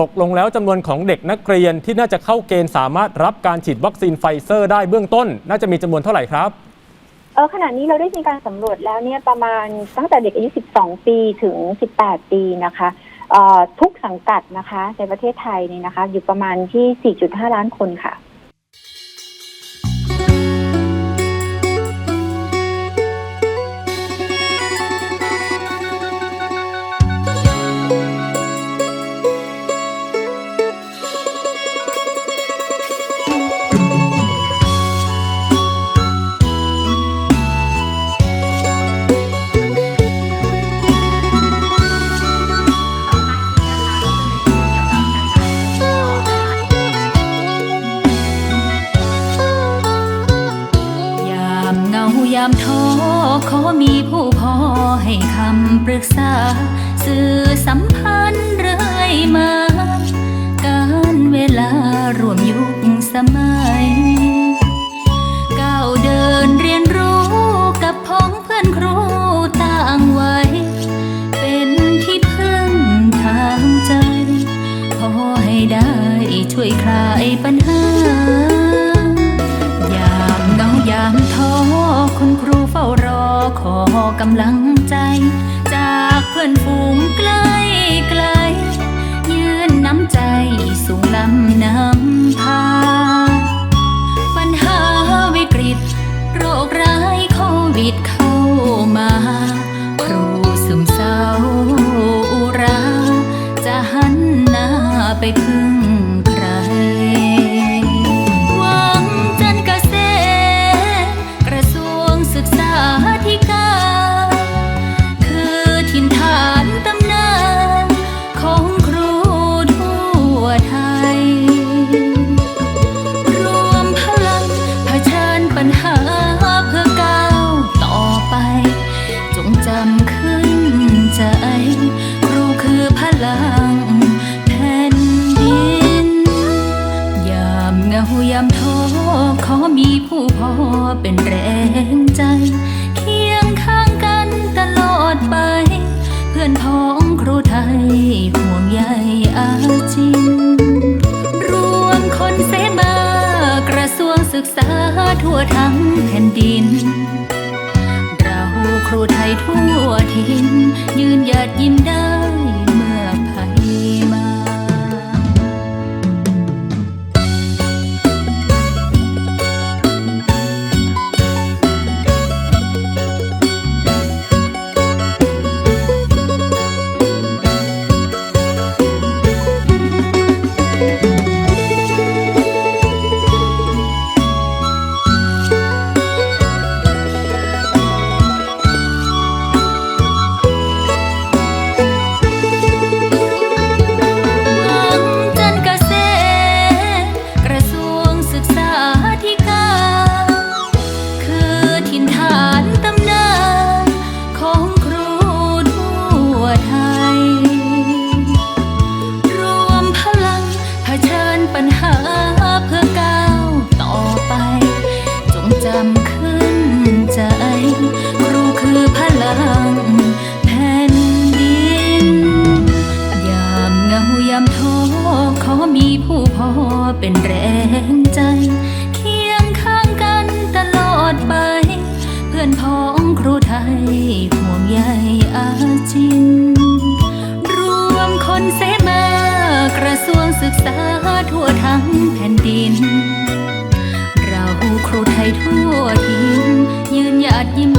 ตกลงแล้วจำนวนของเด็กนักเรียนที่น่าจะเข้าเกณฑ์สามารถรับการฉีดวัคซีนไฟเซอร์ได้เบื้องต้น น่าจะมีจำนวนเท่าไหร่ครับเออขณะนี้เราได้มีการสำรวจแล้วเนี่ยประมาณตั้งแต่เด็กอายุ 12 ปีถึง 18 ปีนะคะเอ่อทุกสังกัดนะคะในประเทศไทยเนี่ยนะคะ อยู่ประมาณที่ 4.5 ล้านคนค่ะ ขอมีผู้พอให้คำปรึกษา สื่อสัมพันธ์เรื่อยมา การเวลารวมยุคสมัยก้าวเดินเรียนรู้กับพ้องเพื่อนครูต่างวัยเป็นที่พึ่งทางใจพอให้ได้ช่วยคลายปัญหายามเงายามท้อคุณครูเฝ้ารอ ขอกำลังใจ จากเพื่อนฝูงใกล้ไกล ยืนน้ำใจสูงลำนำพา พอเป็นแรงใจ เคียงข้างกันตลอดไป เพื่อนพ้องครูไทยห่วงใยอาจินรวมคนเสมากระทรวงศึกษาทั่วทั้งแผ่นดิน เราครูไทยทั่วทิน ยืนหยัดยิ้มได้ พลังแผ่นดิน ยามเงายามท้อขอมีผู้พอเป็นแรงใจ เคียงข้างกันตลอดไป เพื่อนพ้องครูไทยห่วงใยอาจิน รวมคนเสมากระทรวงศึกษาทั่วทั้งแผ่นดิน เราครูไทยทั่วทินยืนหยัดยิ้ม